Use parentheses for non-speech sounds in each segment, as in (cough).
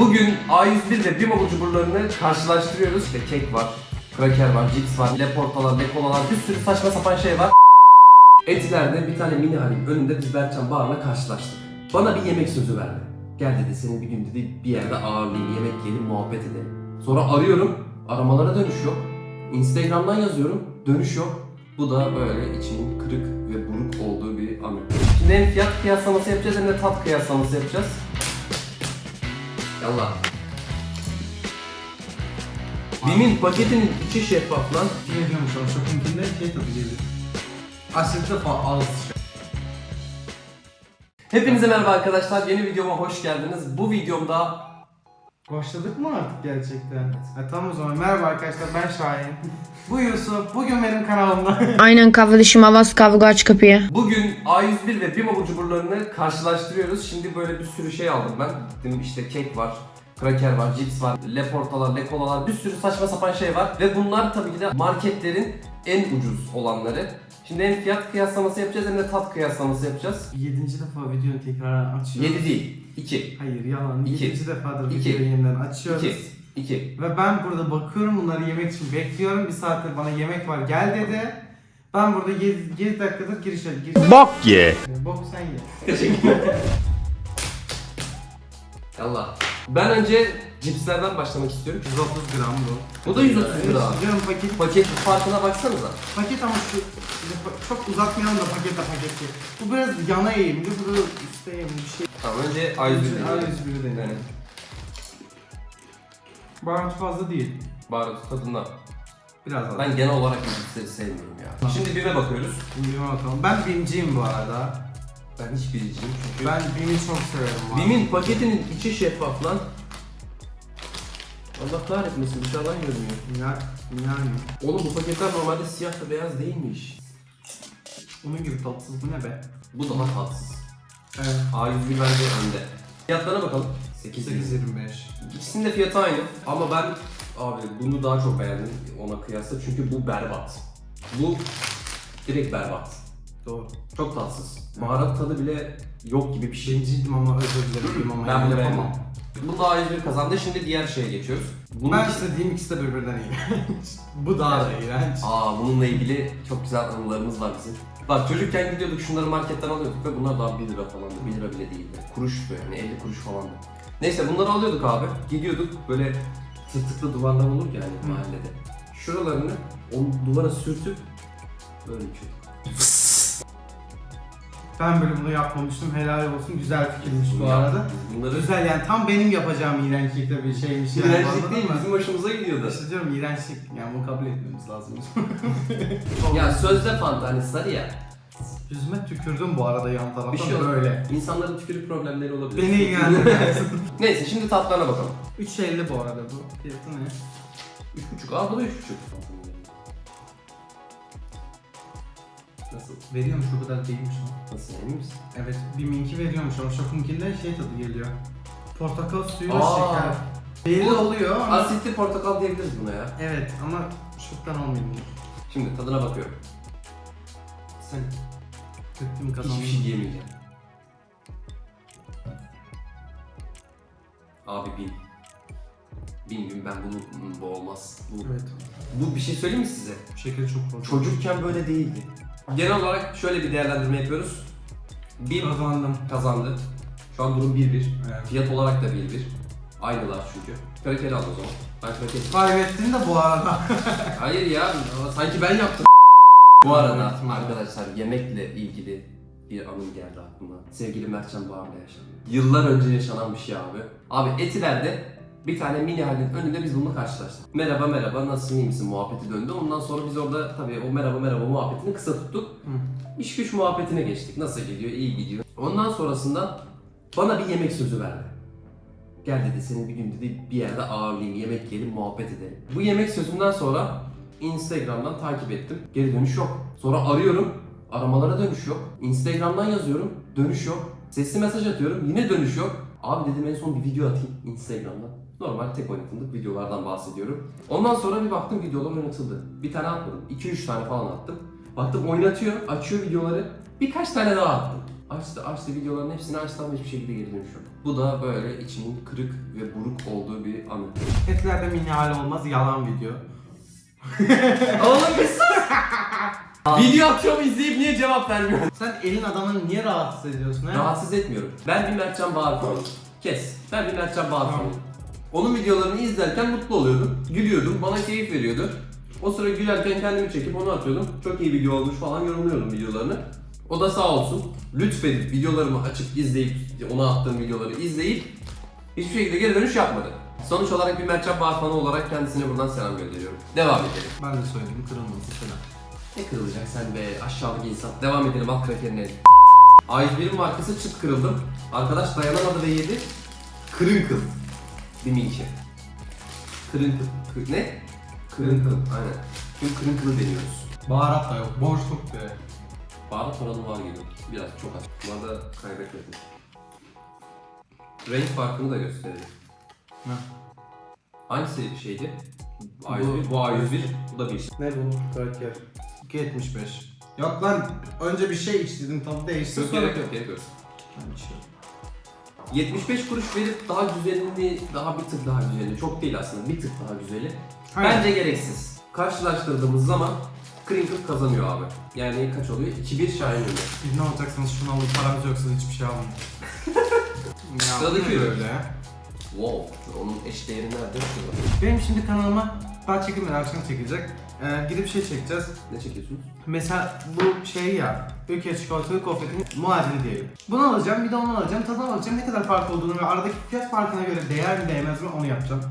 Bugün A101 ve Bimo cuburlarını karşılaştırıyoruz. İşte kek var, kraker var, cips var, leportalar, lekolalar, bir sürü saçma sapan şey var. Etiler'de bir tane mini halin önünde biz Berçan Bağır'la karşılaştık. Bana bir yemek sözü verdi. Gel dedi seni bir gün dedi bir yerde ağırlayayım, yemek yiyelim, muhabbet edelim. Sonra arıyorum, aramalara dönüş yok. Instagram'dan yazıyorum, dönüş yok. Bu da böyle içinin kırık ve buruk olduğu bir anı. Şimdi hem fiyat kıyaslaması yapacağız hem de tat kıyaslaması yapacağız. Yallah. Bim'in paketinin içi şeffaf lan. Ne diyormuş o şokunkinde şey tadı geliyor. Asitli falan ağız Hepinize merhaba arkadaşlar. Yeni videoma hoş geldiniz. Bu videomda Başladık mı artık gerçekten? E, tamam o zaman merhaba arkadaşlar ben Şahin. Bu Yusuf. Bugün benim kanalımda. (laughs) Aynen kardeşim Avaz kavga aç kapıyı. bugün A101 ve Bimo cuburlarını karşılaştırıyoruz. Şimdi böyle bir sürü şey aldım ben. Gittim işte kek var, kraker var, cips var, leportalar, lekolalar bir sürü saçma sapan şey var. Ve bunlar tabii ki de marketlerin en ucuz olanları. Şimdi hem fiyat kıyaslaması yapacağız hem de tat kıyaslaması yapacağız. Yedinci defa videonu tekrar açıyoruz. 7 değil, 2. Hayır yalan. İki. Yedinci defadır İki. videoyu yeniden açıyoruz. 2. 2. Ve ben burada bakıyorum bunları yemek için bekliyorum. Bir saattir bana yemek var gel dedi. Ben burada 7, dakikadır giriş giriş. Bok ye. Bok sen ye. Teşekkür Yallah. Ben önce cipslerden başlamak istiyorum. 130 gram bu. Bu da 130 lira. Diyorum paket. Paket farkına baksanıza. Paket ama şu çok uzatmayalım da pakete paketi. Bu biraz yana eğimli, bu da üstte eğimli bir şey. Tamam önce A101 A101 deneyelim. Yani Baharat fazla değil. baharat tadından. Biraz az. Ben genel olarak cipsleri sevmiyorum ya. Şimdi BİM'e bakıyoruz. Bim'e bakalım. Ben Bim'ciyim bu arada. Ben hiç biriciyim çünkü. Ben Bim'i çok severim. arada. BİM'in paketinin içi şeffaf lan. Allah kahretmesin dışarıdan görünüyor. Ya, yani. Oğlum bu paketler normalde siyah ve beyaz değilmiş. Onun gibi tatsız bu ne be? Bu daha tatsız. Evet. A101 bence önde. Fiyatlarına bakalım. 8 8.25. İkisinin de fiyatı aynı ama ben abi bunu daha çok beğendim ona kıyasla çünkü bu berbat. Bu direkt berbat. Doğru. Çok tatsız. Baharat tadı bile yok gibi bir şey. Bim'ciydim ama özür dilerim ama Ben bunu yapamam. beğendim. Bu da A101 kazandı. Şimdi diğer şeye geçiyoruz. Bunun Ben istediğim ikisi de birbirinden iyi. (laughs) bu daha da iğrenç. Aa bununla ilgili çok güzel anılarımız var bizim. Bak çocukken gidiyorduk şunları marketten alıyorduk ve bunlar daha 1 lira falandı. 1 lira bile değildi. Kuruştu yani 50 kuruş falandı. Neyse bunları alıyorduk abi. Gidiyorduk böyle tırtıklı duvarlar olur ya hani mahallede. Şuralarını o duvara sürtüp böyle içiyorduk. Ben böyle bunu yapmamıştım. Helal olsun. Güzel fikirmiş bu arada. Bunları Güzel yani tam benim yapacağım iğrençlikte bir şeymiş yani. İğrençlik anladın değil mı? bizim hoşumuza gidiyordu. İşte diyorum iğrençlik yani bunu kabul etmemiz lazım. (laughs) Ya sözde fanta hani sarı ya. Yüzüme tükürdüm bu arada yan taraftan Bir şey olmaz. böyle. İnsanların tükürük problemleri olabilir. Beni (laughs) ilgilendirmez. (laughs) Neyse şimdi tatlarına bakalım. 3.50 bu arada bu. Fiyatı ne? 3.5. Aa bu da 3.5. Veriyormuş o kadar değilmiş ama. Nasıl emin misin? Evet Bim'inki veriyormuş ama Şokunkinde şey tadı geliyor. Portakal suyu ve Aa. şeker. Belli Bu- oluyor ama... Asitli portakal diyebiliriz buna ya. Evet ama şoktan olmayayım. Şimdi tadına bakıyorum. Sen kötü kazandın? Hiçbir şey diyemeyeceğim. Abi bin. Bin bin ben bunu bu olmaz. Bu, Evet. bu bir şey söyleyeyim mi size? Şeker çok fazla. Çocukken böyle değildi. Genel olarak şöyle bir değerlendirme yapıyoruz. Bim Kazandım. kazandı. Şu an durum 1-1. Evet. Fiyat olarak da 1-1. Aynılar çünkü. Krakeri al o zaman. Ben krakeri. Kaybettin de bu arada. (laughs) Hayır ya sanki ben yaptım. (laughs) Bu arada arkadaşlar yemekle ilgili bir anım geldi aklıma. Sevgili Mertcan Bağır'la yaşandı. Yıllar önce yaşanan bir şey abi. Abi Etiler'de bir tane mini halin önünde biz bununla karşılaştık. Merhaba merhaba nasılsın iyi misin muhabbeti döndü. Ondan sonra biz orada tabii o merhaba merhaba muhabbetini kısa tuttuk. İş güç muhabbetine geçtik. Nasıl gidiyor? İyi gidiyor. Ondan sonrasında bana bir yemek sözü verdi. Gel dedi seni bir gün dedi bir yerde ağırlayayım, yemek yiyelim, muhabbet edelim. Bu yemek sözünden sonra Instagram'dan takip ettim. Geri dönüş yok. Sonra arıyorum. Aramalara dönüş yok. Instagram'dan yazıyorum. Dönüş yok. Sesli mesaj atıyorum. Yine dönüş yok. Abi dedim en son bir video atayım Instagram'dan. Normal tek oynatımlık videolardan bahsediyorum. Ondan sonra bir baktım videolar oynatıldı. Bir tane atmadım. 2-3 tane falan attım. Baktım oynatıyor, açıyor videoları. Birkaç tane daha attım. Açtı açtı videoların hepsini açtı ama hiçbir şekilde geri dönüş yok. Bu da böyle içinin kırık ve buruk olduğu bir anı. Etlerde mini hali olmaz yalan video. (laughs) Oğlum bir sus! (laughs) Video atıyorum izleyip niye cevap vermiyor? Sen elin adamını niye rahatsız ediyorsun he? Rahatsız etmiyorum. Ben bir Mertcan fanıyım. Kes. Ben bir Mertcan fanıyım. Onun videolarını izlerken mutlu oluyordum. Gülüyordum. Bana keyif veriyordu. O sıra gülerken kendimi çekip onu atıyordum. Çok iyi video olmuş falan yorumluyordum videolarını. O da sağ olsun. Lütfedip videolarımı açıp izleyip, ona attığım videoları izleyip hiçbir şekilde geri dönüş yapmadı. Sonuç olarak bir Mertcan fanı olarak kendisine buradan selam gönderiyorum. Devam edelim. Ben de söyleyeyim kırılması falan. Ne kırılacak sen be aşağılık insan. Devam edelim alt krakerine. A101'in markası çıt kırıldım. Arkadaş dayanamadı ve yedi. Kırın kıl. Bir milki. Kırın kıl. Kı- ne? Kırın kıl. Aynen. Çünkü kırın kılı deniyoruz. Baharat da yok. Boşluk be. Baharat oranı var gibi. Biraz çok az. Bu arada kaybetmedim. Renk farkını da gösterelim. Ne? Hangisi şeydi? A101. Bu A101. Bu da bir. Ne bu? Kraker. 2.75. Yok lan önce bir şey iç dedim tadı değişti Yok gerek yok gerek yok. Ben içiyorum. 75 kuruş verip daha güzelini, daha bir tık daha güzeli, çok değil aslında bir tık daha güzeli. Aynen. Bence gereksiz. Karşılaştırdığımız zaman Crinkle kazanıyor abi. Yani kaç oluyor? 2-1 Şahin önde. Biz ne alacaksınız şunu alın paramız yoksa hiçbir şey almayın. (laughs) ya, Sıradaki bu ne ürün. böyle. Wow, onun eş değeri nerede? Benim şimdi kanalıma daha çekimler akşam çekilecek. Ee, gidip şey çekeceğiz. Ne çekiyorsunuz? Mesela bu şey ya, ülke çikolatalı kofretin muadili diyelim. Bunu alacağım, bir de onu alacağım, tadına bakacağım ne kadar fark olduğunu ve aradaki fiyat farkına göre değer mi değmez mi onu yapacağım.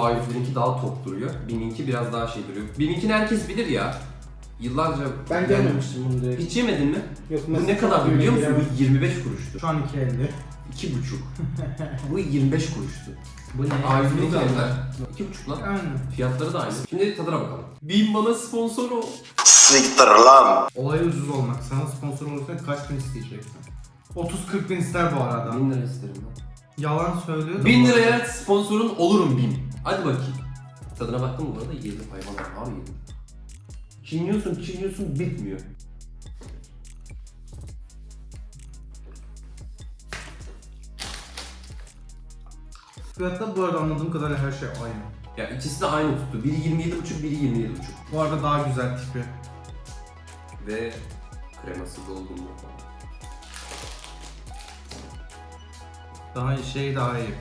A101'inki daha tok duruyor. BİM'inki biraz daha şey duruyor. BİM'inkini herkes bilir ya. Yıllarca... bunu direkt. Hiç yemedin mi? Yok, Bu ne kadar biliyor musun? Bu 25 kuruştu. Şu an 2.50. 2,5. (laughs) Bu 25 kuruştu. Bu ne? A101'inki Bu da- kadar. 2,5 lan. Aynen. Fiyatları da aynı. Şimdi tadına bakalım. BİM bana sponsor ol. Siktir lan. Olay ucuz olmak. Sana sponsor olursa kaç bin isteyeceksin? 30-40 bin ister bu arada. 1000 lira isterim ben. Yalan söylüyor da. 1000 bu- liraya sponsorun olurum bin. Hadi bakayım. Tadına baktım bu arada yedim hayvanlar var yedim. Çiğniyorsun çiğniyorsun bitmiyor. Fiyatta bu arada anladığım kadarıyla her şey aynı. Ya ikisi de aynı tuttu. Biri 27,5 biri 27,5. Bu arada daha güzel tipi. Ve kreması dolgunluğu falan. Daha iyi, şey daha iyi.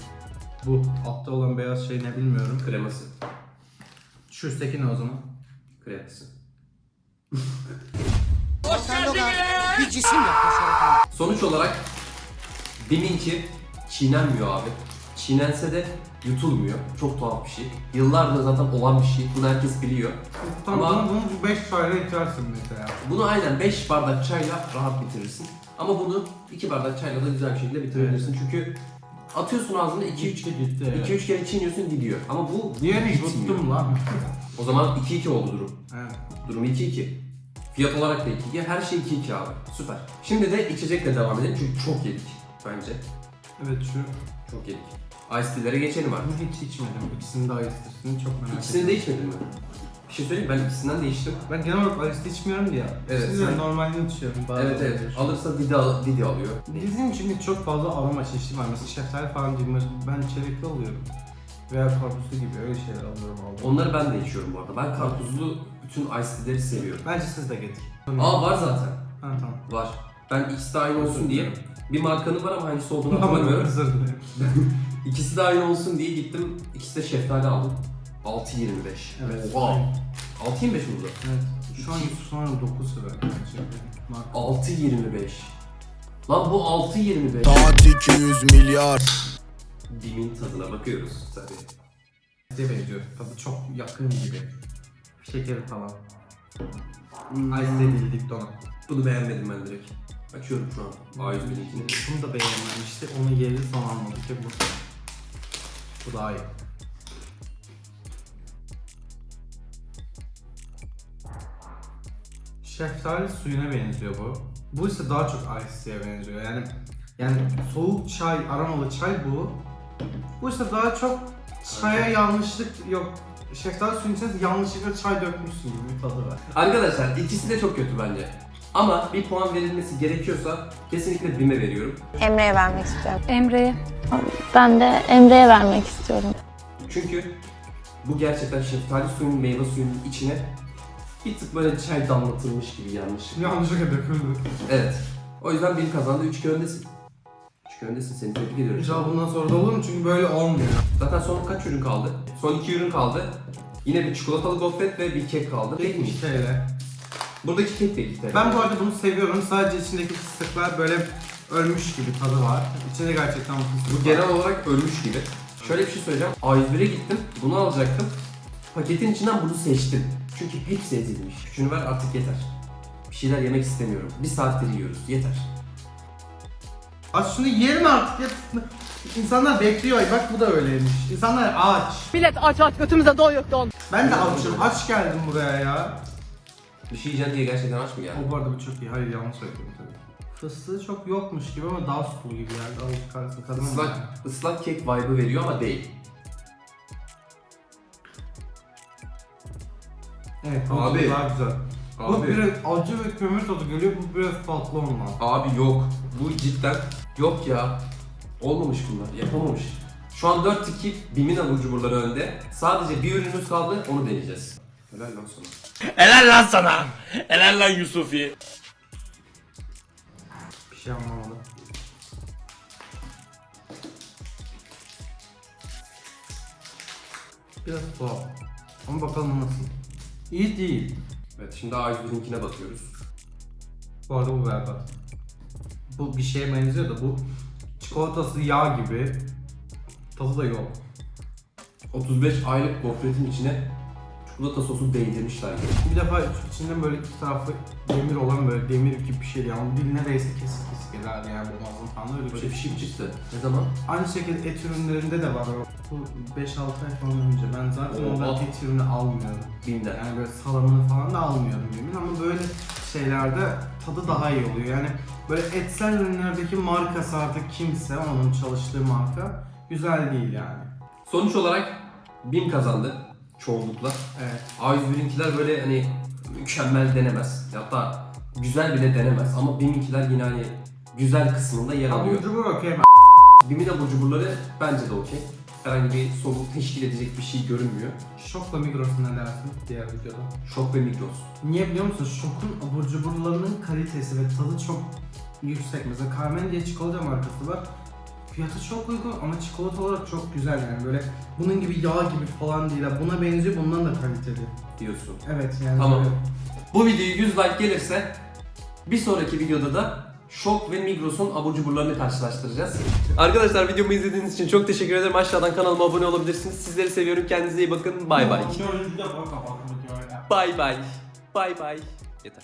Bu altta olan beyaz şey ne bilmiyorum. Kreması. Şu üstteki ne o zaman? Kreması. Bir cisim yaklaşarak Sonuç olarak BİM'inki çiğnenmiyor abi. Çiğnense de yutulmuyor. Çok tuhaf bir şey. Yıllardır zaten olan bir şey. Bunu herkes biliyor. Tamam Ama- bunu, bunu 5 çayla içersin mesela. Bunu aynen 5 bardak çayla rahat bitirirsin. Ama bunu 2 bardak çayla da güzel bir şekilde bitirebilirsin. Çünkü atıyorsun ağzına 2-3 gitti. 2-3 kere çiğniyorsun gidiyor. Ama bu Diğerini gitmiyor. yuttum lan. O zaman 2-2 oldu durum. evet. Durum 2-2. Fiyat olarak da 2-2. Her şey 2-2 abi. Süper. Şimdi de içecekle devam edelim çünkü çok yedik bence. Evet şu. Çok yedik. Ice tea'lere geçelim artık. Hiç içmedim. İkisini de ayıstırsın çok merak İkisini de içmedin mi? Bir şey söyleyeyim ben ikisinden de içtim. Ben genel olarak ayıstı içmiyorum ya. Evet, Siz sen- normalini içiyorum. bazen Evet evet. oluyor. Alırsa Didi, al- Didi alıyor. Bizim çünkü çok fazla aroma çeşidi var. Mesela şeftali falan cimri. Ben çelikli alıyorum. Veya karpuzlu gibi öyle şeyler alıyorum. aldım. Onları ben de içiyorum bu arada. Ben karpuzlu bütün ice tea'leri seviyorum. Bence siz de getir. Aa var zaten. Ha tamam. Var. Ben ikisi de aynı olsun diye bir markanın var ama hangisi olduğunu (laughs) Tamam hatırlamıyorum. özür dilerim. (laughs) İkisi de aynı olsun diye gittim. İkisi de şeftali aldım. 6.25. Evet. Oha. 6.25 mi burada? Evet. Şu an sonra 9 lira. Marka. 6.25. Lan bu 6.25. Saat 200 milyar. Bimin tadına bakıyoruz tabii. Size benziyor. Tadı çok yakın gibi. Şekeri falan. Hmm. Ice bildik donat. Bunu beğenmedim ben direkt. Açıyorum şu an. A101'inkini. Bunu da beğenmemişti. Onu yeri son almadık ki bu. Bu daha iyi. Şeftali suyuna benziyor bu. Bu ise daha çok ice benziyor. Yani yani soğuk çay, aromalı çay bu. Bu ise daha çok çaya yanlışlık yok. Şeftali suyun içine yanlışlıkla çay dökmüşsün gibi bir tadı var. Arkadaşlar ikisi de çok kötü bence. Ama bir puan verilmesi gerekiyorsa kesinlikle BİM'e veriyorum. Emre'ye vermek istiyorum. Emre'ye. Ben de Emre'ye vermek istiyorum. Çünkü bu gerçekten şeftali suyunun meyve suyunun içine bir tık böyle çay damlatılmış gibi yanlış. Yanlışlıkla döküldü. Evet. O yüzden BİM kazandı. 3 öndesin. 3 öndesin. Seni tebrik ediyorum. İnşallah bundan sonra da olur mu? Çünkü böyle olmuyor. Zaten son kaç ürün kaldı? Son 2 ürün kaldı. Yine bir çikolatalı gofret ve bir kek kaldı. Kek mi? 2 TL. Buradaki kek de 2 TL. Ben bu arada bunu seviyorum. Sadece içindeki fıstıklar böyle ölmüş gibi tadı var. İçinde gerçekten fıstık Bu genel olarak ölmüş gibi. Şöyle bir şey söyleyeceğim. A101'e gittim. Bunu alacaktım. Paketin içinden bunu seçtim. Çünkü hepsi ezilmiş. Şunu ver artık yeter. Bir şeyler yemek istemiyorum. Bir saattir yiyoruz. Yeter. Aç şunu yiyelim artık ya. İnsanlar bekliyor. Bak bu da öyleymiş. İnsanlar aç. Millet aç aç götümüze doyuk don. Ben de açım. Aç geldim buraya ya. Bir şey diye gerçekten aç mı geldin? O bu arada bu çok iyi. Hayır yanlış söyledim tabii. Fıstığı çok yokmuş gibi ama daha sulu gibi geldi. Allah kahretsin kadın. Islak, ıslak kek vibe'ı veriyor ama değil. Evet. Abi. daha güzel. Bu Abi. biraz acı ve kömür tadı geliyor. Bu biraz tatlı ondan. Abi yok. Bu cidden yok ya. Olmamış bunlar. Yapamamış. Şu an 4-2 BİM'in abur cuburları önde. Sadece bir ürünümüz kaldı. Onu deneyeceğiz. Helal lan sana. Helal lan sana. Helal lan Yusufi. Bir şey anlamadım. Biraz tuhaf. Ama bakalım nasıl. İyi değil. Evet şimdi A101'inkine bakıyoruz. Bu arada bu berbat. Bu bir şeye benziyor da bu çikolatası yağ gibi. Tadı da yok. 35 aylık gofretin içine çikolata sosu değdirmişler gibi. Bir defa içinde böyle iki tarafı demir olan böyle demir gibi bir şeydi yani dil neredeyse kesik kesik ederdi yani bu ağzın falan öyle Böyle bir şey. şey çıktı. Ne zaman? Aynı şekilde et ürünlerinde de var. Bu 5-6 ay falan önce ben zaten Oo. ondan et ürünü almıyorum. BİM'den. Yani böyle salamını falan da almıyorum yemin ama böyle şeylerde tadı daha iyi oluyor. Yani böyle etsel ürünlerdeki markası artık kimse onun çalıştığı marka güzel değil yani. Sonuç olarak BİM kazandı. Çoğunlukla. Evet. A101'inkiler böyle hani mükemmel denemez. Hatta güzel bile denemez. Ama BİM'inkiler yine hani güzel kısmında yer alıyor. Abur cubur okey BİM'in abur cuburları bence de okey. Herhangi bir sorun teşkil edecek bir şey görünmüyor. Şokla Migros'un ne dersin diğer videoda? Şok ve Migros. Niye biliyor musun? Şok'un abur cuburlarının kalitesi ve tadı çok yüksek. Mesela Carmen diye çikolata markası var. Fiyatı çok uygun ama çikolata olarak çok güzel yani böyle bunun gibi yağ gibi falan değil. ha. Buna benziyor bundan da kaliteli. diyorsun. Evet yani Tamam. böyle- Bu videoya 100 like gelirse bir sonraki videoda da Şok ve Migros'un abur cuburlarını karşılaştıracağız. Arkadaşlar videomu izlediğiniz için çok teşekkür ederim. Aşağıdan kanalıma abone olabilirsiniz. Sizleri seviyorum. Kendinize iyi bakın. Bay bay. Dördüncü defa kapattım. Bay bay. Bay bay. Yeter.